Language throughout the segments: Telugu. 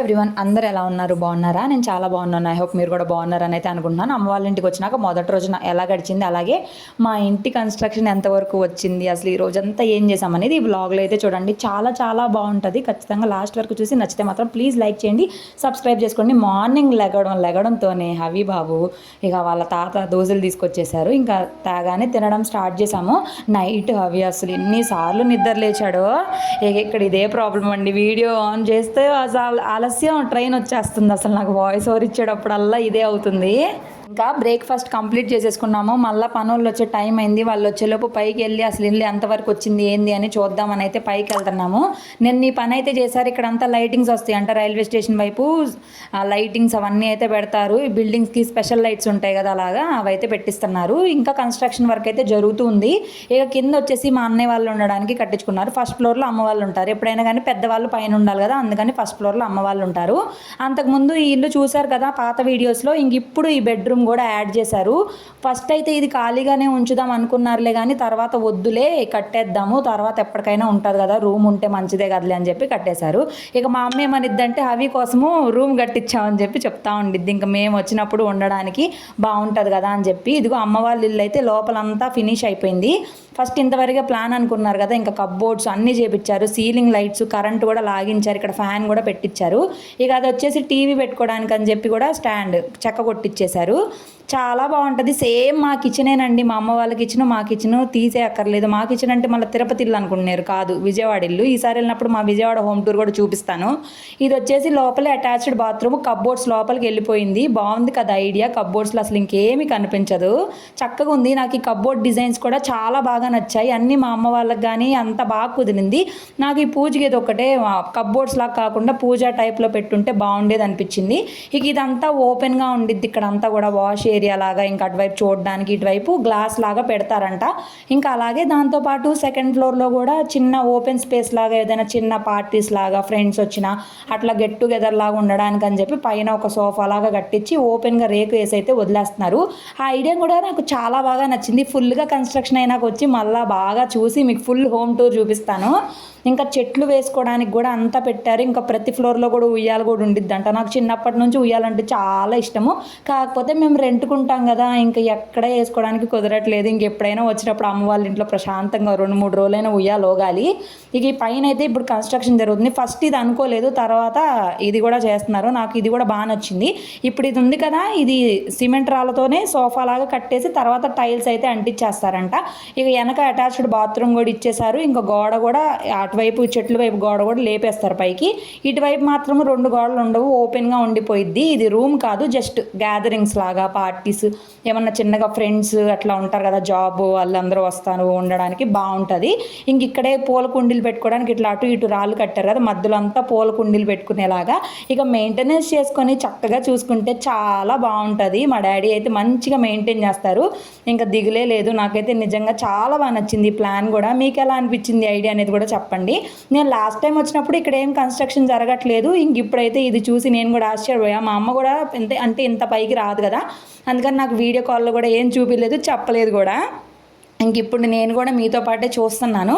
ఎవ్రీవన్ అందరు ఎలా ఉన్నారు? బాగున్నారా? నేను చాలా బాగున్నాను. ఐ హోప్ మీరు కూడా బాగున్నారని అయితే అనుకుంటున్నాను. అమ్మ వాళ్ళ ఇంటికి వచ్చినాక మొదటి రోజున ఎలా గడిచింది? అలాగే మా ఇంటి కన్స్ట్రక్షన్ ఎంతవరకు వచ్చింది? అసలు ఈ రోజంతా ఏం చేసామనేది ఈ బ్లాగ్లో అయితే చూడండి. చాలా చాలా బాగుంటుంది. ఖచ్చితంగా లాస్ట్ వరకు చూసి నచ్చితే మాత్రం ప్లీజ్ లైక్ చేయండి. సబ్స్క్రైబ్ చేసుకోండి. మార్నింగ్ లెగడం లెగడంతోనే హవి బాబు ఇక వాళ్ళ తాత దోశలు తీసుకొచ్చేసారు ఇంకా తాగానే తినడం స్టార్ట్ చేసాము నైట్ హవి అసలు ఎన్నిసార్లు నిద్ర లేచాడో. ఇక ఇక్కడ ఇదే ప్రాబ్లం అండి. వీడియో ఆన్ చేస్తే అసలు ఆలస్యం ట్రైన్ వచ్చేస్తుంది అసలు నాకు వాయిస్ ఓవర్ ఇచ్చేటప్పుడల్లా ఇదే అవుతుంది. ఇంకా బ్రేక్ఫాస్ట్ కంప్లీట్ చేసేసుకున్నాము. మళ్ళీ పనులు వచ్చే టైం అయింది. వాళ్ళు వచ్చేలోపు పైకి వెళ్ళి అసలు ఇల్లు ఎంతవరకు వచ్చింది ఏంది? అని చూద్దామని అయితే పైకి వెళ్తున్నాము. నేను ఈ పని అయితే చేశారు. ఇక్కడ అంతా లైటింగ్స్ వస్తాయి అంటే. రైల్వే స్టేషన్ వైపు ఆ లైటింగ్స్ అవన్నీ అయితే పెడతారు. ఈ బిల్డింగ్స్కి స్పెషల్ లైట్స్ ఉంటాయి కదా అలాగా అవి అయితే పెట్టిస్తున్నారు. ఇంకా కన్స్ట్రక్షన్ వర్క్ అయితే జరుగుతుంది ఇక కింద వచ్చేసి మా అన్నయ్య వాళ్ళు ఉండడానికి కట్టించుకున్నారు. ఫస్ట్ ఫ్లోర్లో అమ్మ వాళ్ళు ఉంటారు. ఎప్పుడైనా కానీ పెద్దవాళ్ళు పైన ఉండాలి కదా అందుకని ఫస్ట్ ఫ్లోర్లో అమ్మ వాళ్ళు ఉంటారు. అంతకుముందు ఈ ఇల్లు చూశారు కదా పాత వీడియోస్లో ఇంక ఇప్పుడు ఈ బెడ్రూమ్ కూడా యాడ్ చేశారు. ఫస్ట్ అయితే ఇది ఖాళీగానే ఉంచుదాం అనుకున్నారులే కానీ తర్వాత వద్దులే కట్టేద్దాము తర్వాత ఎప్పటికైనా ఉంటుంది కదా రూమ్ ఉంటే మంచిదే కదలే అని చెప్పి కట్టేశారు. ఇక మా అమ్మ ఏమనిద్దంటే హవి కోసము రూమ్ కట్టించామని చెప్పి చెప్తా ఉండిద్ది. ఇంకా మేము వచ్చినప్పుడు ఉండడానికి బాగుంటుంది కదా అని చెప్పి. ఇదిగో అమ్మ వాళ్ళ ఇల్లు అయితే లోపలంతా ఫినిష్ అయిపోయింది. ఫస్ట్ ఇంతవరకే ప్లాన్ అనుకున్నారు కదా ఇంకా కబ్బోర్డ్స్ అన్నీ చేపించారు సీలింగ్ లైట్స్ కరెంట్ కూడా లాగించారు ఇక్కడ ఫ్యాన్ కూడా పెట్టించారు ఇక అది వచ్చేసి టీవీ పెట్టుకోవడానికి అని చెప్పి కూడా స్టాండ్ చెక్క కొట్టించేశారు చాలా బాగుంటుంది. సేమ్ మా కిచెనేనండి. మా అమ్మ వాళ్ళ కిచెన్ మా కిచెన్ తీసే అక్కర్లేదు. మా కిచెన్ అంటే మళ్ళీ తిరుపతి ఇల్లు అనుకుంటున్నారు కాదు విజయవాడ ఇల్లు. ఈసారి వెళ్ళినప్పుడు మా విజయవాడ హోమ్ టూర్ కూడా చూపిస్తాను. ఇది వచ్చేసి లోపలే అటాచ్డ్ బాత్రూమ్ కబ్బోర్డ్స్ లోపలికి వెళ్ళిపోయింది. బాగుంది కదా ఐడియా. కబ్బోర్డ్స్లో అసలు ఇంకేమీ కనిపించదు. చక్కగా ఉంది. నాకు ఈ కబ్బోర్డ్ డిజైన్స్ కూడా చాలా బాగా నచ్చాయి. అన్నీ మా అమ్మ వాళ్ళకి కానీ అంత బాగా కుదిరింది. నాకు ఈ పూజకి ఇది ఒకటే కబ్బోర్డ్స్ లాగా కాకుండా పూజ టైప్లో పెట్టుంటే బాగుండేది అనిపించింది. ఇక ఇదంతా ఓపెన్గా ఉండిద్ది. ఇక్కడ అంతా కూడా వాష్ ఏరియా లాగా ఇంకా అటువైపు చూడడానికి ఇటువైపు గ్లాస్ లాగా పెడతారంట. ఇంకా అలాగే దాంతోపాటు సెకండ్ ఫ్లోర్లో కూడా చిన్న ఓపెన్ స్పేస్ లాగా ఏదైనా చిన్న పార్టీస్ లాగా ఫ్రెండ్స్ వచ్చినా అట్లా గెట్ టుగెదర్ లాగా ఉండడానికి అని చెప్పి పైన ఒక సోఫా లాగా కట్టించి ఓపెన్గా రేకు వేసి అయితే వదిలేస్తున్నారు. ఆ ఐడియా కూడా నాకు చాలా బాగా నచ్చింది. ఫుల్గా కన్స్ట్రక్షన్ అయినాక వచ్చి మళ్ళీ బాగా చూసి మీకు ఫుల్ హోమ్ టూర్ చూపిస్తాను. ఇంకా చెట్లు వేసుకోవడానికి కూడా అంతా పెట్టారు. ఇంకా ప్రతి ఫ్లోర్లో కూడా ఉయ్యాల కూడా ఉండిద్దంట. నాకు చిన్నప్పటి నుంచి ఉయ్యాలంటే చాలా ఇష్టము. కాకపోతే మేము రెంట్కుంటాం కదా ఇంకా ఎక్కడ వేసుకోవడానికి కుదరట్లేదు. ఇంక ఎప్పుడైనా వచ్చినప్పుడు అమ్మ వాళ్ళ ఇంట్లో ప్రశాంతంగా రెండు మూడు రోజులైనా ఉయ్యాలోగాలి ఇక ఈ పైన అయితే ఇప్పుడు కన్స్ట్రక్షన్ జరుగుతుంది. ఫస్ట్ ఇది అనుకోలేదు. తర్వాత ఇది కూడా చేస్తున్నారు. నాకు ఇది కూడా బాగా నచ్చింది. ఇప్పుడు ఇది ఉంది కదా ఇది సిమెంట్ రాళ్ళతోనే సోఫా లాగా కట్టేసి తర్వాత టైల్స్ అయితే అంటించేస్తారంట. ఇక వెనక అటాచ్డ్ బాత్రూమ్ కూడా ఇచ్చేసారు ఇంకా గోడ కూడా అటువైపు చెట్ల వైపు గోడ కూడా లేపేస్తారు పైకి. ఇటువైపు మాత్రం రెండు గోడలు ఉండవు ఓపెన్గా ఉండిపోయిద్ది. ఇది రూమ్ కాదు జస్ట్ గ్యాదరింగ్స్ లాగా పార్టీస్ ఏమన్నా చిన్నగా ఫ్రెండ్స్ అట్లా ఉంటారు కదా జాబ్ వాళ్ళందరూ వస్తారు ఉండడానికి బాగుంటుంది. ఇంక ఇక్కడే పూల కుండీలు పెట్టుకోవడానికి ఇట్లా అటు ఇటు రాళ్ళు కట్టారు కదా మధ్యలో అంతా పూల కుండీలు పెట్టుకునేలాగా. ఇక మెయింటెనెన్స్ చేసుకొని చక్కగా చూసుకుంటే చాలా బాగుంటుంది. మా డాడీ అయితే మంచిగా మెయింటైన్ చేస్తారు. ఇంకా దిగులే లేదు. నాకైతే నిజంగా చాలా బాగా నచ్చింది ఈ ప్లాన్ కూడా. మీకు ఎలా అనిపించింది ఐడియా అనేది కూడా చెప్పండి. నేను లాస్ట్ టైం వచ్చినప్పుడు ఇక్కడ ఏం కన్స్ట్రక్షన్ జరగట్లేదు. ఇంక ఇప్పుడైతే ఇది చూసి నేను కూడా ఆశ్చర్యపోయా మా అమ్మ కూడా ఎంత అంటే ఇంత పైకి రాదు కదా. అందుకని నాకు వీడియో కాల్లో కూడా ఏం చూపించలేదు చెప్పలేదు కూడా. ఇంక ఇప్పుడు నేను కూడా మీతో పాటే చూస్తున్నాను.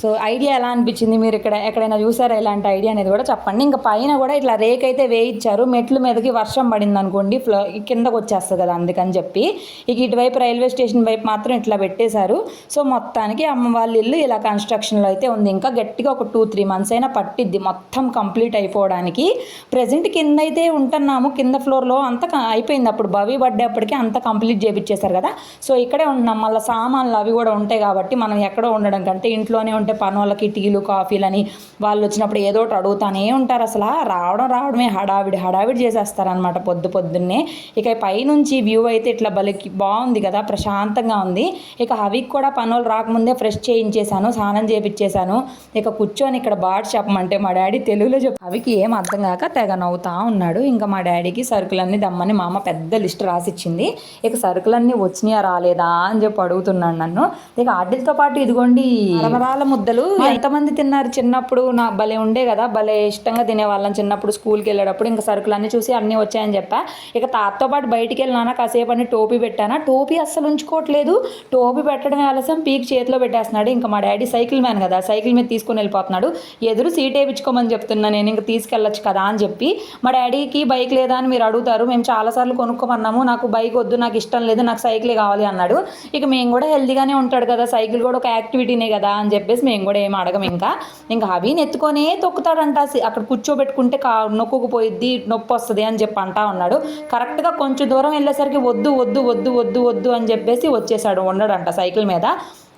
సో ఐడియా ఎలా అనిపించింది? మీరు ఇక్కడ ఎక్కడైనా చూసారా ఇలాంటి ఐడియా అనేది కూడా చెప్పండి. ఇంకా పైన కూడా ఇట్లా రేక్ అయితే వేయించారు. మెట్ల మీదకి వర్షం పడింది అనుకోండి ఫ్లో కిందకు వచ్చేస్తుంది కదా అందుకని చెప్పి. ఇక ఇటువైపు రైల్వే స్టేషన్ వైపు మాత్రం ఇట్లా పెట్టేశారు. సో మొత్తానికి అమ్మ వాళ్ళ ఇల్లు ఇలా కన్స్ట్రక్షన్లో అయితే ఉంది. ఇంకా గట్టిగా ఒక టూ త్రీ మంత్స్ అయినా పట్టిద్ది మొత్తం కంప్లీట్ అయిపోవడానికి. ప్రజెంట్ కింద అయితే ఉంటున్నాము. కింద ఫ్లోర్లో అంతా అయిపోయింది. అప్పుడు బవి పడ్డేపటికి అంత కంప్లీట్ చేపించేశారు కదా. సో ఇక్కడే ఉంటున్నాం. మళ్ళీ సామాన్లు అవి కూడా ఉంటాయి కాబట్టి మనం ఎక్కడో ఉండడం కంటే ఇంట్లోనే ఉంటే పని వాళ్ళకి టీలు కాఫీలని వాళ్ళు వచ్చినప్పుడు ఏదో ఒకటి అడుగుతానే ఉంటారు. అసలు రావడం రావడమే హడావిడి హడావిడి చేసేస్తారనమాట పొద్దు పొద్దున్నే. ఇక పైనుంచి వ్యూ అయితే ఇట్లా బలికి బాగుంది కదా ప్రశాంతంగా ఉంది. ఇక హవికి కూడా పనులు రాకముందే ఫ్రెష్ చేయించేశాను స్నానం చేపించేశాను ఇక కూర్చొని ఇక్కడ బాట్ చెప్పమంటే మా డాడీ తెలుగులో చెప్ప హవికి ఏం అర్థం కాక తెగ నవ్వుతా ఉన్నాడు. ఇంకా మా డాడీకి సరుకులన్నీ దమ్మని మా అమ్మ పెద్ద లిస్ట్ రాసిచ్చింది. ఇక సరుకులన్నీ వచ్చినాయా రాలేదా అని చెప్పి అడుగుతున్నాడు నన్ను. ఇక వాటితో పాటు ఇదిగోండి అలమరాల ముద్దలు. ఎంతమంది తిన్నారు చిన్నప్పుడు? నా భలే ఉండే కదా. భలే ఇష్టంగా తినేవాళ్ళం చిన్నప్పుడు స్కూల్కి వెళ్ళేటప్పుడు. ఇంకా సరుకులు అన్నీ చూసి అన్నీ వచ్చాయని చెప్పా. ఇక తాతతో పాటు బయటికి వెళ్ళినానా కాసేపు అని టోపీ పెట్టానా? టోపీ అస్సలు ఉంచుకోవట్లేదు. టోపీ పెట్టడమే ఆలస్యం. పీక్ చేతిలో పెట్టేస్తున్నాడు. ఇంకా మా డాడీ సైకిల్ మ్యాన్ కదా. సైకిల్ మీద తీసుకొని వెళ్ళిపోతున్నాడు. ఎదురు సీట్ వేయించుకోమని చెప్తున్నా నేను. ఇంకా తీసుకెళ్ళొచ్చు కదా అని చెప్పి. మా డాడీకి బైక్ లేదా అని మీరు అడుగుతారు. మేము చాలాసార్లు కొనుక్కోమన్నాము. నాకు బైక్ వద్దు నాకు ఇష్టం లేదు నాకు సైకిలే కావాలి అన్నాడు. ఇక మేము కూడా హెల్తీగానే ఉంటాడు కదా. సైకిల్ కూడా ఒక యాక్టివిటీనే కదా అని చెప్పేసి మేము కూడా ఏం అడగం ఇంకా. ఇంకా అవి నెత్తుకొనే తొక్కుతాడంట సి- అక్కడ కూర్చోబెట్టుకుంటే కా నొక్కుపోయిద్ది నొప్పి వస్తుంది అని చెప్పి అంటా ఉన్నాడు. కరెక్ట్గా కొంచెం దూరం వెళ్ళేసరికి వద్దు వద్దు వద్దు వద్దు వద్దు అని చెప్పేసి వచ్చేసాడు ఉండడంట సైకిల్ మీద.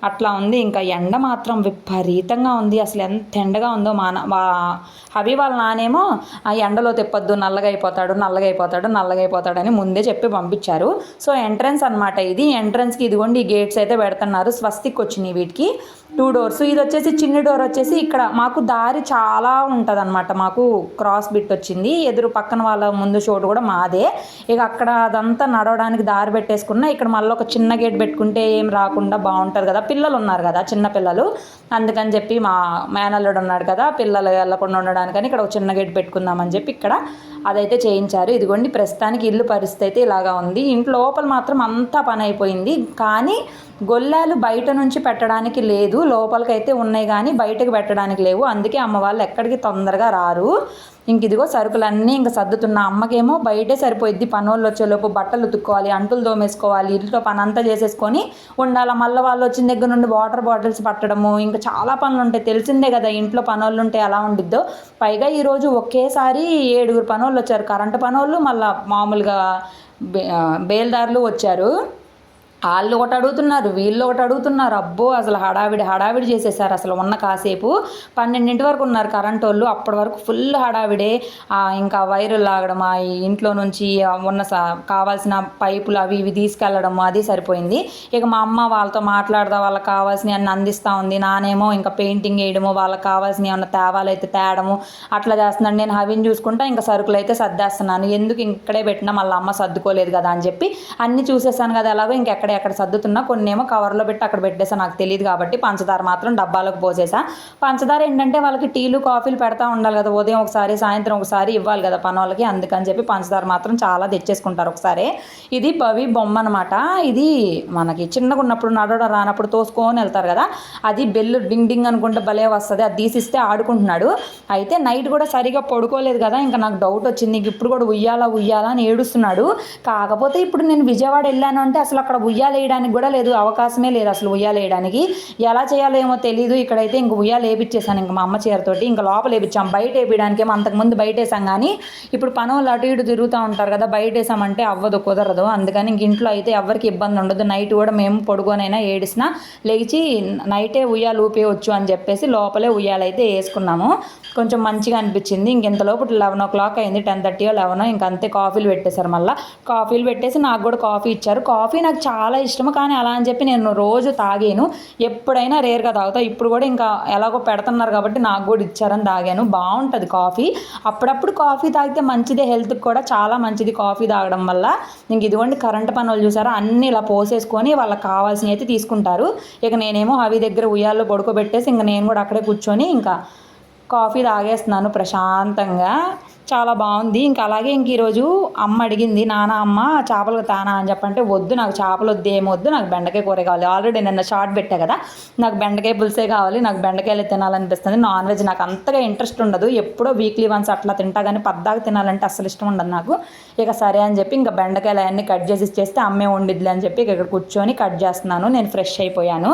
అట్లా ఉంది. ఇంకా ఎండ మాత్రం విపరీతంగా ఉంది. అసలు ఎంత ఎండగా ఉందో మా హవి వాళ్ళ నానేమో ఆ ఎండలో తెప్పొద్దు నల్లగా అయిపోతాడు నల్లగా అయిపోతాడు నల్లగా అయిపోతాడు అని ముందే చెప్పి పంపించారు. సో ఎంట్రన్స్ అనమాట ఇది. ఎంట్రన్స్కి ఇదిగోండి ఈ గేట్స్ అయితే పెడుతున్నారు. స్వస్తిక్ వచ్చినాయి వీటికి. టూ డోర్స్ ఇది వచ్చేసి చిన్న డోర్ వచ్చేసి ఇక్కడ మాకు దారి చాలా ఉంటుంది మాకు క్రాస్ బిట్ వచ్చింది. ఎదురు పక్కన వాళ్ళ ముందు చోటు కూడా మాదే. ఇక అక్కడ అదంతా నడవడానికి దారి పెట్టేసుకున్నా ఇక్కడ మళ్ళీ ఒక చిన్న గేట్ పెట్టుకుంటే ఏం రాకుండా బాగుంటుంది కదా. పిల్లలు ఉన్నారు కదా చిన్న పిల్లలు. అందుకని చెప్పి మా మేనల్లుడు ఉన్నాడు కదా పిల్లలు వెళ్ళకుండా ఉండడానికని ఇక్కడ ఒక చిన్న గేట్ పెట్టుకుందామని చెప్పి ఇక్కడ అదైతే చేయించారు. ఇదిగోండి ప్రస్తుతానికి ఇల్లు పరిస్థితి అయితే ఇలాగా ఉంది. ఇంట్లో లోపల మాత్రం అంతా పని అయిపోయింది. కానీ గొల్లాలు బయట నుంచి పెట్టడానికి లేదు లోపలికైతే ఉన్నాయి కానీ బయటకు పెట్టడానికి లేవు. అందుకే అమ్మ వాళ్ళు ఎక్కడికి తొందరగా రారు. ఇంక ఇదిగో సరుకులన్నీ ఇంక సర్దుతున్న అమ్మకేమో బయటే సరిపోయిద్ది. పనోళ్ళు వచ్చేలోపు బట్టలు ఉతుక్కోవాలి అంటులు దోమేసుకోవాలి ఇంట్లో పని అంతా చేసేసుకొని ఉండాలి. మళ్ళీ వాళ్ళు వచ్చిన దగ్గర నుండి వాటర్ బాటిల్స్ పట్టడము ఇంకా చాలా పనులు ఉంటాయి. తెలిసిందే కదా ఇంట్లో పనోళ్ళు ఉంటే ఎలా ఉండిద్దో. పైగా ఈరోజు ఒకేసారి ఏడుగురు పనోళ్ళు వచ్చారు. కరెంటు పనోళ్ళు మళ్ళీ మామూలుగా బే- బేల్దారులు వచ్చారు. వాళ్ళు ఒకటి అడుగుతున్నారు వీళ్ళు ఒకటి అడుగుతున్నారు. అబ్బో అసలు హడావిడి హడావిడి చేసేసారు. అసలు ఉన్న కాసేపు పన్నెండింటి వరకు ఉన్నారు కరెంట్ వాళ్ళు. అప్పటి వరకు ఫుల్ హడావిడే. ఇంకా వైర్లు లాగడం ఆ ఇంట్లో నుంచి ఉన్న కావాల్సిన పైపులు అవి ఇవి తీసుకెళ్ళడం అది సరిపోయింది. ఇక మా అమ్మ వాళ్ళతో మాట్లాడదా వాళ్ళకి కావాల్సినవి అన్ని అందిస్తూ ఉంది. నానేమో ఇంకా పెయింటింగ్ వేయడము వాళ్ళకి కావాల్సినవి ఏమన్నా తేవాలైతే తేడము అట్లా చేస్తున్నాను నేను హవిని చూసుకుంటా ఇంకా సరుకులు అయితే సర్దేస్తున్నాను. ఎందుకు ఇక్కడే పెట్టినా మళ్ళీ అమ్మ సర్దుకోలేదు కదా అని చెప్పి అన్ని చూసేసాను కదా ఎలాగో. ఇంకెక్కడ ఎక్కడ సర్దుతున్నా కొన్ని ఏమో కవర్లో పెట్టి అక్కడ పెట్టేసా నాకు తెలియదు కాబట్టి పంచదార మాత్రం డబ్బాలకు పోసేసా పంచదార ఏంటంటే వాళ్ళకి టీలు కాఫీలు పెడతా ఉండాలి కదా ఉదయం ఒకసారి సాయంత్రం ఒకసారి ఇవ్వాలి కదా పని వాళ్ళకి అందుకని చెప్పి పంచదార మాత్రం చాలా తెచ్చేసుకుంటారు ఒకసారి. ఇది పవి బొమ్మ అనమాట ఇది మనకి చిన్నగా ఉన్నప్పుడు నడవడం రానప్పుడు తోసుకొని వెళ్తారు కదా అది బెల్లు డింగ్ డింగ్ అనుకుంటే భలే వస్తుంది అది తీసిస్తే ఆడుకుంటున్నాడు. అయితే నైట్ కూడా సరిగా పడుకోలేదు కదా ఇంకా నాకు డౌట్ వచ్చింది ఇంక ఇప్పుడు కూడా ఉయ్యాలా ఉయ్యాలా అని ఏడుస్తున్నాడు. కాకపోతే ఇప్పుడు నేను విజయవాడ వెళ్ళాను అంటే అసలు అక్కడ ఉయ్యాల వేయడానికి కూడా లేదు అవకాశమే లేదు అసలు ఉయ్యాల వేయడానికి ఎలా చేయాలో ఏమో తెలియదు ఇక్కడైతే ఇంక ఉయ్యాల వేపించేసాను ఇంక మా అమ్మ చీరతోటి ఇంకా లోపల వేపించాం బయట వేపించడానికి ఏమో అంతకుముందు బయట వేసాం కానీ ఇప్పుడు పనులు అటు ఇటు తిరుగుతూ ఉంటారు కదా బయట వేసామంటే అవ్వదు కుదరదు. అందుకని ఇంక ఇంట్లో అయితే ఎవరికి ఇబ్బంది ఉండదు. నైట్ కూడా మేము పొడుగునైనా ఏడిసినా లేచి నైటే ఉయ్యాలు ఊపేయవచ్చు అని చెప్పేసి లోపలే ఉయ్యాలైతే వేసుకున్నాము. కొంచెం మంచిగా అనిపించింది. ఇంకెంతలోపు లెవెన్ ఓ క్లాక్ అయింది టెన్ థర్టీ లెవెన్ ఇంక అంతే కాఫీలు పెట్టేశారు మళ్ళీ. కాఫీలు పెట్టేసి నాకు కూడా కాఫీ ఇచ్చారు. కాఫీ నాకు చాలా ఇష్టం కానీ అలా అని చెప్పి నేను రోజు తాగాను. ఎప్పుడైనా రేర్గా తాగుతా. ఇప్పుడు కూడా ఇంకా ఎలాగో పెడుతున్నారు కాబట్టి నాకు కూడా ఇచ్చారని తాగాను. బాగుంటుంది కాఫీ. అప్పుడప్పుడు కాఫీ తాగితే మంచిదే. హెల్త్కి కూడా చాలా మంచిది కాఫీ తాగడం వల్ల. ఇంక ఇదిగోండి కరెంట్ పనులు చూసారా? అన్నీ ఇలా పోసేసుకొని వాళ్ళకి కావాల్సినవి అయితే తీసుకుంటారు. ఇక నేనేమో అవి దగ్గర ఉయ్యాల్లో పడుకోబెట్టేసి ఇంక నేను కూడా అక్కడే కూర్చొని ఇంకా కాఫీ తాగేస్తున్నాను ప్రశాంతంగా. చాలా బాగుంది. ఇంకా అలాగే ఇంక ఈరోజు అమ్మ అడిగింది నాన్న అమ్మ చేపలు తానా? అని చెప్పంటే వద్దు నాకు చేపలు వద్దు ఏమొద్దు నాకు బెండకాయ కూర కావాలి. ఆల్రెడీ నిన్న షార్ట్ పెట్టా కదా నాకు బెండకాయ పులుసే కావాలి నాకు బెండకాయలు తినాలనిపిస్తుంది నాన్ వెజ్ నాకు అంతగా ఇంట్రెస్ట్ ఉండదు. ఎప్పుడో వీక్లీ వన్స్ అట్లా తింటా కానీ పద్దాగా తినాలంటే అసలు ఇష్టం ఉండదు నాకు. ఇక సరే అని చెప్పి ఇంకా బెండకాయలు అవన్నీ కట్ చేసి ఇచ్చేస్తే అమ్మే వండిద్లే అని చెప్పి ఇక ఇక్కడ కూర్చొని కట్ చేస్తున్నాను. నేను ఫ్రెష్ అయిపోయాను.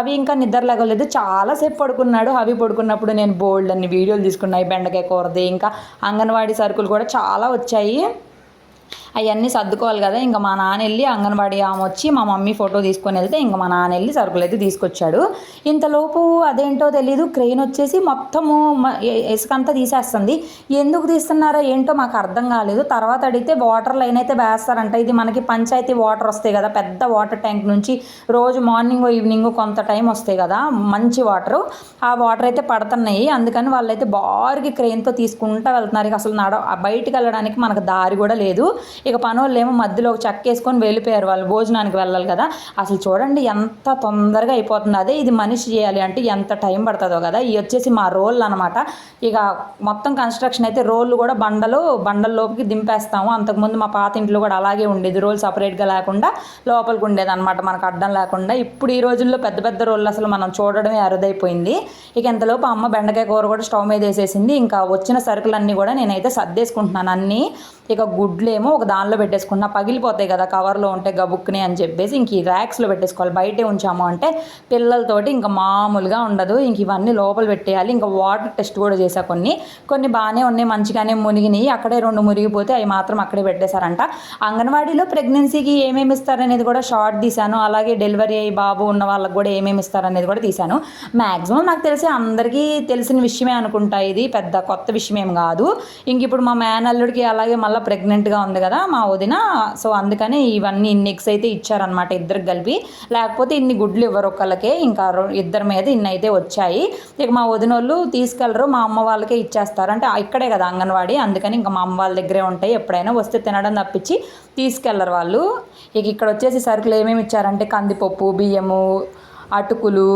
అవి ఇంకా నిద్రలేగలేదు చాలాసేపు పడుకున్నాడు. అవి పడుకున్నప్పుడు నేను బోల్డ్ అన్ని వీడియోలు తీసుకున్నాయి బెండకాయ కూరది ఇంకా అంగన్వాడీ సరుకులు కూడా చాలా వచ్చాయి. అవన్నీ సర్దుకోవాలి కదా. ఇంకా మా నాన్న వెళ్ళి అంగన్వాడీ ఆమె వచ్చి మా మమ్మీ ఫోటో తీసుకొని వెళ్తే ఇంకా మా నాన్న వెళ్ళి సరుకులు అయితే తీసుకొచ్చాడు. ఇంతలోపు అదేంటో తెలీదు. క్రెయిన్ వచ్చేసి మొత్తము ఇసుకంతా ఇసుక అంతా తీసేస్తుంది. ఎందుకు తీస్తున్నారో ఏంటో మాకు అర్థం కాలేదు. తర్వాత అడిగితే వాటర్ లైన్ అయితే వేస్తారంట. ఇది మనకి పంచాయతీ వాటర్ వస్తాయి కదా. పెద్ద వాటర్ ట్యాంక్ నుంచి రోజు మార్నింగ్ ఈవినింగ్ కొంత టైం వస్తాయి కదా. మంచి వాటర్. ఆ వాటర్ అయితే పడుతున్నాయి. అందుకని వాళ్ళైతే బారుకి క్రెయిన్తో తీసుకుంటూ వెళ్తున్నారు. ఇక అసలు నడ బయటికి వెళ్ళడానికి మనకు దారి కూడా లేదు. ఇక పనోళ్ళు ఏమో మధ్యలో ఒక చెక్క వేసుకొని వెళ్ళిపోయారు వాళ్ళు భోజనానికి వెళ్ళాలి కదా. అసలు చూడండి ఎంత తొందరగా అయిపోతుంది. అదే ఇది మనిషి చేయాలి అంటే ఎంత టైం పడుతుందో కదా. ఇవి వచ్చేసి మా రోల్ అనమాట ఇక మొత్తం కన్స్ట్రక్షన్ అయితే రోళ్ళు కూడా బండలు బండల్లోకి దింపేస్తాము. అంతకుముందు మా పాత ఇంట్లో కూడా అలాగే ఉండేది. రోల్ సపరేట్గా లేకుండా లోపలికి ఉండేది అనమాట మనకు అడ్డం లేకుండా. ఇప్పుడు ఈ రోజుల్లో పెద్ద పెద్ద రోళ్ళు అసలు మనం చూడడమే అరుదైపోయింది. ఇక ఎంతలోపు అమ్మ బెండకాయ కూర కూడా స్టవ్ మీద వేసేసింది. ఇంకా వచ్చిన సరుకులన్నీ కూడా నేనైతే సర్దేసుకుంటున్నాను. అన్నీ ఇక గుడ్లేమో ఒక దానిలో పెట్టేసుకున్నా. పగిలిపోతాయి కదా కవర్లో ఉంటే గబుక్కుని అని చెప్పేసి ఇంక ఈ ర్యాక్స్లో పెట్టేసుకోవాలి. బయటే ఉంచాము అంటే పిల్లలతోటి ఇంకా మామూలుగా ఉండదు. ఇంక ఇవన్నీ లోపల పెట్టేయాలి. ఇంకా వాటర్ టెస్ట్ కూడా చేశా కొన్ని. కొన్ని బాగానే ఉన్నాయి మంచిగానే మునిగినాయి. అక్కడే రెండు మునిగిపోతే అవి మాత్రం అక్కడే పెట్టేశారంట. అంగన్వాడీలో ప్రెగ్నెన్సీకి ఏమేమి ఇస్తారనేది కూడా షార్ట్ తీశాను. అలాగే డెలివరీ అయ్యి బాబు ఉన్న వాళ్ళకి కూడా ఏమేమి ఇస్తారనేది కూడా తీశాను. మ్యాక్సిమం నాకు తెలిసి అందరికీ తెలిసిన విషయమే అనుకుంటా ఇది. పెద్ద కొత్త విషయం ఏం కాదు. ఇంక ఇప్పుడు మా మేనల్లుడికి అలాగే మళ్ళీ ప్రెగ్నెంట్గా ఉంది కదా మా వదిన. సో అందుకని ఇవన్నీ ఇన్ని ఎగ్స్ అయితే ఇచ్చారనమాట ఇద్దరికి కలిపి. లేకపోతే ఇన్ని గుడ్లు ఇవ్వరు ఒకళ్ళకే ఇంకా ఇద్దరి మీద ఇన్ని అయితే వచ్చాయి. ఇక మా వదిన వాళ్ళు తీసుకెళ్ళరు మా అమ్మ వాళ్ళకే ఇచ్చేస్తారు. అంటే ఇక్కడే కదా అంగన్వాడీ అందుకని ఇంకా మా అమ్మ వాళ్ళ దగ్గరే ఉంటాయి. ఎప్పుడైనా వస్తే తినడం తప్పించి తీసుకెళ్ళరు వాళ్ళు. ఇక ఇక్కడ వచ్చేసి సరుకులు ఏమేమి ఇచ్చారంటే కందిపప్పు బియ్యము అటుకులు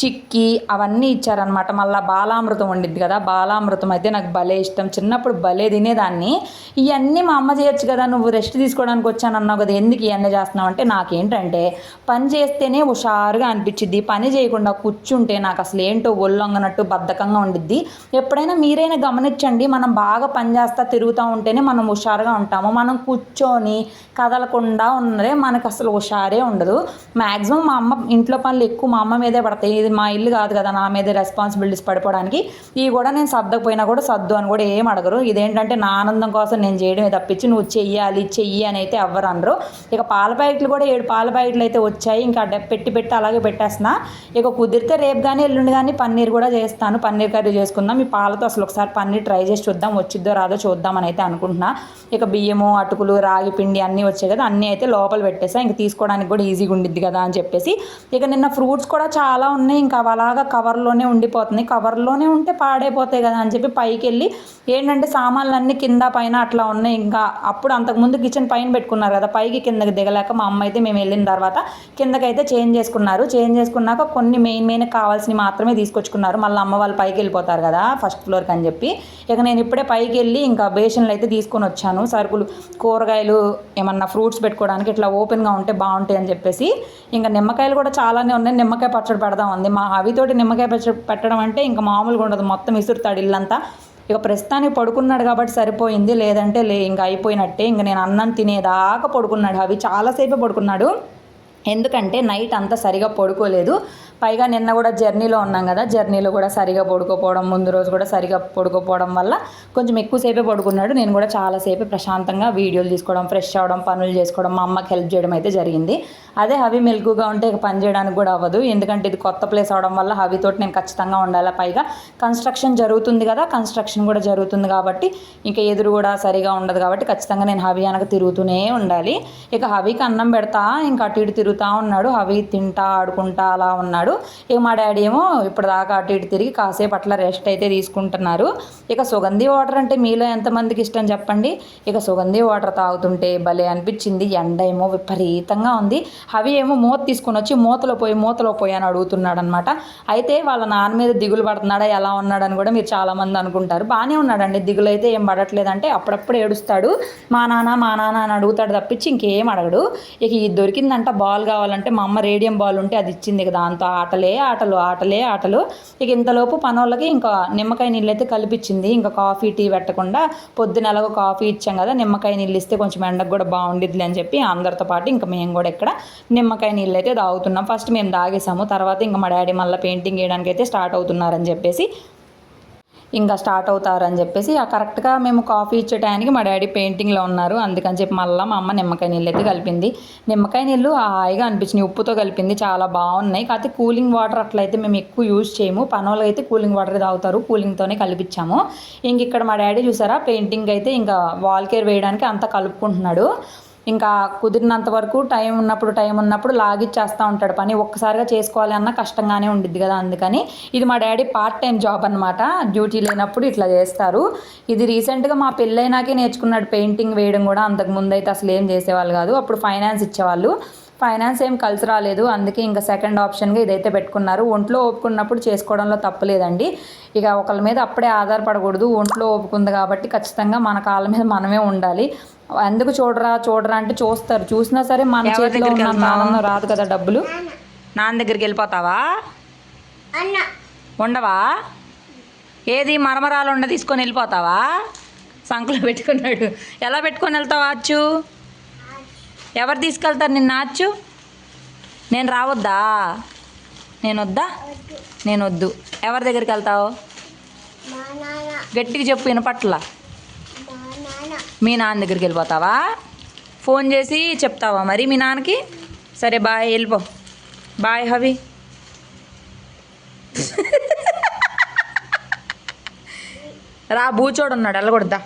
చిక్కి అవన్నీ ఇచ్చారనమాట మళ్ళీ బాలామృతం వండిద్ది కదా బాలామృతం అయితే నాకు భలే ఇష్టం. చిన్నప్పుడు భలే తినేదాన్ని. ఇవన్నీ మా అమ్మ చేయొచ్చు కదా నువ్వు రెస్ట్ తీసుకోవడానికి వచ్చాను అన్నావు కదా ఎందుకు ఇవన్నీ చేస్తున్నావు అంటే నాకేంటంటే పని చేస్తేనే హుషారుగా అనిపించిద్ది. పని చేయకుండా కూర్చుంటే నాకు అసలు ఏంటో ఒళ్ళొంగనట్టు బద్ధకంగా ఉండిద్ది. ఎప్పుడైనా మీరైనా గమనించండి మనం బాగా పని చేస్తా తిరుగుతూ ఉంటేనే మనం హుషారుగా ఉంటాము. మనం కూర్చొని కదలకుండా ఉన్నదే మనకు అసలు హుషారే ఉండదు. మ్యాక్సిమం మా అమ్మ ఇంట్లో పనులు ఎక్కువ మా అమ్మ మీదే పడతాయి. ఇది మా ఇల్లు కాదు కదా నా మీద రెస్పాన్సిబిలిటీస్ పడిపోవడానికి. ఇవి కూడా నేను సర్దకపోయినా కూడా సర్దు అని కూడా ఏం అడగరు. ఇదేంటంటే నా ఆనందం కోసం నేను చేయడమే తప్పించి నువ్వు చెయ్యాలి చెయ్యి అని అయితే ఎవ్వరు అనరు. ఇక పాల ప్యాకెట్లు కూడా ఏడు పాల ప్యాకెట్లు అయితే వచ్చాయి. ఇంకా పెట్టి పెట్టి అలాగే పెట్టేస్తున్నా. ఇక కుదిరితే రేపు కానీ ఎల్లుండి కానీ పన్నీర్ కూడా చేస్తాను. పన్నీర్ కర్రీ చేసుకుందాం. ఈ పాలతో అసలు ఒకసారి పన్నీర్ ట్రై చేసి చూద్దాం. వచ్చిద్దో రాదో చూద్దామని అయితే అనుకుంటున్నా. ఇక బియ్యము అటుకులు రాగి పిండి అన్నీ వచ్చాయి కదా అన్నీ అయితే లోపల పెట్టేసా. ఇంకా తీసుకోవడానికి కూడా ఈజీగా ఉండిద్ది కదా అని చెప్పేసి. ఇక నిన్న ఫ్రూట్స్ కూడా చాలా ఉన్నాయి. ఇంకా అలాగా కవర్లోనే ఉండిపోతుంది. కవర్లోనే ఉంటే పాడైపోతాయి కదా అని చెప్పి పైకి వెళ్ళి ఏంటంటే సామాన్లు అన్నీ కింద పైన అట్లా ఉన్నాయి. ఇంకా అప్పుడు అంతకుముందు కిచెన్ పైన పెట్టుకున్నారు కదా. పైకి కిందకి దిగలేక మా అమ్మ అయితే మేము వెళ్ళిన తర్వాత కిందకైతే చేంజ్ చేసుకున్నారు. చేంజ్ చేసుకున్నాక కొన్ని మెయిన్ మెయిన్ కావాల్సినవి మాత్రమే తీసుకొచ్చుకున్నారు. మళ్ళీ అమ్మ వాళ్ళు పైకి వెళ్ళిపోతారు కదా ఫస్ట్ ఫ్లోర్కి అని చెప్పి. ఇక నేను ఇప్పుడే పైకి వెళ్ళి ఇంకా బేషన్లు అయితే తీసుకొని వచ్చాను. సరుకులు కూరగాయలు ఏమన్నా ఫ్రూట్స్ పెట్టుకోవడానికి ఇట్లా ఓపెన్గా ఉంటే బాగుంటాయి అని చెప్పేసి. ఇంకా నిమ్మకాయలు కూడా చాలానే ఉన్నాయి. నిమ్మకాయ పచ్చడి పెడదాం ఉంది మా అవితోటి నిమ్మకాయ పచ్చడి పెట్టడం అంటే ఇంకా మామూలుగా ఉండదు. మొత్తం ఇసురుతాడు ఇల్లంతా. ఇక ప్రస్తుతానికి పడుకున్నాడు కాబట్టి సరిపోయింది. లేదంటే లే ఇంకా అయిపోయినట్టే. ఇంక నేను అన్నం తినేదాకా పడుకున్నాడు. అవి చాలాసేపే పడుకున్నాడు. ఎందుకంటే నైట్ అంతా సరిగా పడుకోలేదు. పైగా నిన్న కూడా జర్నీలో ఉన్నాం కదా జర్నీలో కూడా సరిగా పడుకోపోవడం ముందు రోజు కూడా సరిగా పడుకోపోవడం వల్ల కొంచెం ఎక్కువసేపే పడుకున్నాడు. నేను కూడా చాలాసేపు ప్రశాంతంగా వీడియోలు తీసుకోవడం ఫ్రెష్ అవ్వడం పనులు చేసుకోవడం మా అమ్మకి హెల్ప్ చేయడం అయితే జరిగింది. అదే హవి మెలుగుగా ఉంటే ఇక పని చేయడానికి కూడా అవ్వదు. ఎందుకంటే ఇది కొత్త ప్లేస్ అవడం వల్ల హవితోటి నేను ఖచ్చితంగా ఉండాలి? పైగా కన్స్ట్రక్షన్ జరుగుతుంది కదా కన్స్ట్రక్షన్ కూడా జరుగుతుంది కాబట్టి ఇంకా ఎదురు కూడా సరిగా ఉండదు కాబట్టి ఖచ్చితంగా నేను హవి అనక తిరుగుతూనే ఉండాలి. ఇక హవికి అన్నం పెడతా ఇంకా అటు ఇటు తిరుగుతూ ఉన్నాడు. హవి తింటా ఆడుకుంటా అలా ఉన్నాడు. ఇక మా డాడీ ఏమో ఇప్పటిదాకా అటు ఇటు తిరిగి కాసేపు అట్లా రెస్ట్ అయితే తీసుకుంటున్నారు. ఇక సుగంధి వాటర్ అంటే మీలో ఎంతమందికి ఇష్టం చెప్పండి? ఇక సుగంధి వాటర్ తాగుతుంటే భలే అనిపించింది. ఎండ ఏమో విపరీతంగా ఉంది. అవి ఏమో మూత తీసుకొని వచ్చి మూతలో పోయి మూతలో పోయి అని అడుగుతున్నాడు అనమాట అయితే వాళ్ళ నాన్న మీద దిగులు పడుతున్నాడా ఎలా ఉన్నాడని కూడా మీరు చాలామంది అనుకుంటారు. బాగానే ఉన్నాడండి. దిగులు అయితే ఏం పడట్లేదంటే అప్పుడప్పుడు ఏడుస్తాడు. మా నాన్న మా నాన్న అని అడుగుతాడు తప్పించి ఇంకేం అడగడు. ఇక ఇది దొరికిందంట బాల్ కావాలంటే మా అమ్మ రేడియం బాల్ ఉంటే అది ఇచ్చింది ఇక దాంతో. ఆటలే ఆటలు ఆటలే ఆటలు. ఇక ఇంతలోపు పనోళ్ళకి ఇంకా నిమ్మకాయ నీళ్ళు అయితే కల్పించింది ఇంకా కాఫీ టీ పెట్టకుండా పొద్దున ఎలాగో కాఫీ ఇచ్చాం కదా నిమ్మకాయ నీళ్ళు ఇస్తే కొంచెం ఎండకు కూడా బాగుండిద్ది అని చెప్పి అందరితో పాటు ఇంకా మేము కూడా ఇక్కడ నిమ్మకాయ నీళ్ళు అయితే తాగుతున్నాం. ఫస్ట్ మేము తాగేసాము. తర్వాత ఇంకా మా డాడీ మళ్ళీ పెయింటింగ్ వేయడానికి అయితే స్టార్ట్ అవుతున్నారని చెప్పేసి ఇంకా స్టార్ట్ అవుతారని చెప్పేసి ఆ కరెక్ట్గా మేము కాఫీ ఇచ్చే టైంకి మా డాడీ పెయింటింగ్లో ఉన్నారు. అందుకని చెప్పి మళ్ళీ మా అమ్మ నిమ్మకాయ నీళ్ళు అయితే కలిపింది. నిమ్మకాయ నీళ్ళు హాయిగా అనిపించినాయి. ఉప్పుతో కలిపింది. చాలా బాగున్నాయి. కాకపోతే కూలింగ్ వాటర్ అట్లయితే మేము ఎక్కువ యూజ్ చేయము. పనులు అయితే కూలింగ్ వాటర్ తాగుతారు. కూలింగ్తోనే కలిపించాము ఇంక ఇక్కడ మా డాడీ చూసారా? పెయింటింగ్ అయితే ఇంకా వాల్ కేర్ వేయడానికి అంతా కలుపుకుంటున్నాడు. ఇంకా కుదిరినంత వరకు టైం ఉన్నప్పుడు టైం ఉన్నప్పుడు లాగిచ్చేస్తూ ఉంటాడు పని. ఒక్కసారిగా చేసుకోవాలి అన్న కష్టంగానే ఉండిద్ది కదా అందుకని. ఇది మా డాడీ పార్ట్ టైం జాబ్ అనమాట డ్యూటీ లేనప్పుడు ఇట్లా చేస్తారు. ఇది రీసెంట్గా మా పెళ్ళైనాకే నేర్చుకున్నాడు పెయింటింగ్ వేయడం కూడా. అంతకు ముందు అయితే అసలు ఏం చేసేవాళ్ళు కాదు. అప్పుడు ఫైనాన్స్ ఇచ్చేవాళ్ళు. ఫైనాన్స్ ఏం కలిసి రాలేదు. అందుకే ఇంకా సెకండ్ ఆప్షన్గా ఇదైతే పెట్టుకున్నారు. ఒంట్లో ఒప్పుకున్నప్పుడు చేసుకోవడంలో తప్పలేదండి ఇక ఒకళ్ళ మీద అప్పుడే ఆధారపడకూడదు. ఒంట్లో ఒప్పుకుంది కాబట్టి ఖచ్చితంగా మన కాళ్ళ మీద మనమే ఉండాలి. ఎందుకు చూడరా చూడరా అంటే చూస్తారు. చూసినా సరే మన చేతిలో? ఆనందం రాదు కదా డబ్బులు. నాన్న దగ్గరికి వెళ్ళిపోతావా? అన్న. ఉండవా? ఏది మరమరాలు ఉండ తీసుకొని వెళ్ళిపోతావా? సంకలో పెట్టుకున్నాడు. ఎలా పెట్టుకొని వెళ్తావా అచ్చు? ఎవరు తీసుకెళ్తారు నిన్న అచ్చు? నేను రావద్దా? నేను వద్దా? నేను వద్దు. ఎవరి దగ్గరికి వెళ్తావు? గట్టిగా చెప్పు వినపట్ల? మీ నాన్న దగ్గరికి వెళ్ళిపోతావా? ఫోన్ చేసి చెప్తావా మరి మీ నాన్నకి? సరే బాయ్ వెళ్ళిపో. బాయ్ హవి. రా బూచోడు ఉన్నాడు వెళ్ళకూడదా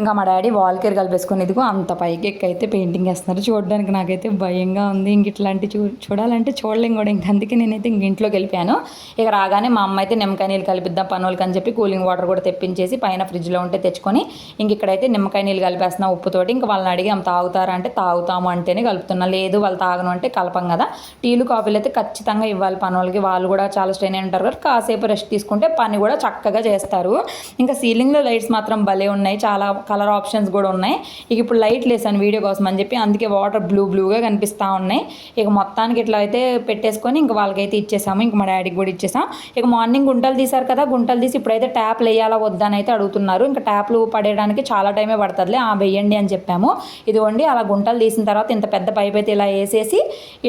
ఇంకా మా డాడీ వాల్కేర్ కలిపేసుకుని ఇదిగో అంత పైకి ఎక్కైతే పెయింటింగ్ వేస్తున్నారు చూడడానికి నాకైతే భయంగా ఉంది. ఇంక ఇట్లాంటి చూ చూడాలంటే చూడలేం కూడా. ఇంక అందుకే నేనైతే ఇంక ఇంట్లోకి వెళ్ళిపోయాను. ఇక రాగానే మా అమ్మ అయితే నిమ్మకాయ నీళ్ళు కలిపిద్దాం పనులకి అని చెప్పి కూలింగ్ వాటర్ కూడా తెప్పించేసి పైన ఫ్రిడ్జ్లో ఉంటే తెచ్చుకొని ఇంక ఇక్కడైతే నిమ్మకాయ నీళ్ళు కలిపేస్తున్నా ఉప్పుతోటి. ఇంక వాళ్ళని అడిగి ఆమె తాగుతారా? అంటే తాగుతాము అంటేనే కలుపుతున్నా. లేదు వాళ్ళు తాగను అంటే కలపం కదా. టీలు కాఫీలు అయితే ఖచ్చితంగా ఇవ్వాలి పనులకి వాళ్ళు కూడా చాలా స్ట్రెయిన్ అయి ఉంటారు కదా కాసేపు రెస్ట్ తీసుకుంటే పని కూడా చక్కగా చేస్తారు. ఇంకా సీలింగ్లో లైట్స్ మాత్రం భలే ఉన్నాయి. చాలా కలర్ ఆప్షన్స్ కూడా ఉన్నాయి. ఇక ఇప్పుడు లైట్ లేసాను వీడియో కోసం అని చెప్పి అందుకే వాటర్ బ్లూ బ్లూగా కనిపిస్తూ ఉన్నాయి. ఇక మొత్తానికి ఇట్లా అయితే పెట్టేసుకొని ఇంక వాళ్ళకైతే ఇచ్చేసాము. ఇంక మా డాడీకి కూడా ఇచ్చేసాం ఇక మార్నింగ్ గుంటలు తీశారు కదా గుంటలు తీసి ఇప్పుడైతే ట్యాప్లు వేయాలా వద్దా అని అయితే అడుగుతున్నారు. ఇంకా ట్యాప్లు పడేయడానికి చాలా టైమే పడుతుందిలే ఆ వెయ్యండి అని చెప్పాము. ఇదిగోండి అలా గుంటలు తీసిన తర్వాత ఇంత పెద్ద పైప్ అయితే ఇలా వేసేసి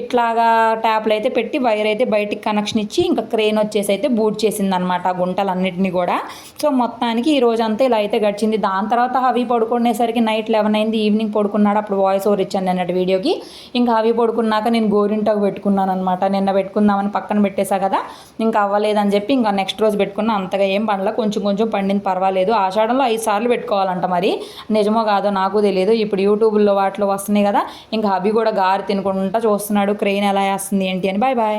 ఇట్లాగా ట్యాప్లు అయితే పెట్టి వైర్ అయితే బయటికి కనెక్షన్ ఇచ్చి ఇంకా క్రెయిన్ వచ్చేసి అయితే బూట్ చేసింది అనమాట ఆ గుంటలన్నిటిని కూడా. సో మొత్తానికి ఈ రోజంతా ఇలా అయితే గడిచింది. దాని తర్వాత హవి పడుకునేసరికి నైట్ లెవెన్ అయింది ఈవినింగ్ పడుకున్నాడు అప్పుడు వాయిస్ ఓవర్ ఇచ్చాను నిన్నటి వీడియోకి. ఇంకా హవి పడుకున్నాక నేను గోరింటాకు పెట్టుకున్నాను అనమాట నిన్న పెట్టుకుందామని పక్కన పెట్టేశా కదా ఇంకా అవ్వలేదని చెప్పి ఇంకా నెక్స్ట్ రోజు పెట్టుకున్నా. అంతగా ఏం పండ్ల కొంచెం కొంచెం పండింది పర్వాలేదు. ఆషాఢంలో ఐదు సార్లు పెట్టుకోవాలంట మరి. నిజమో కాదో నాకు తెలియదు ఇప్పుడు యూట్యూబ్లో వాటిలో వస్తున్నాయి కదా ఇంకా అవి కూడా గారి తినుకుంటా చూస్తున్నాడు క్రెయిన్ ఎలా వేస్తుంది ఏంటి అని. Bye bye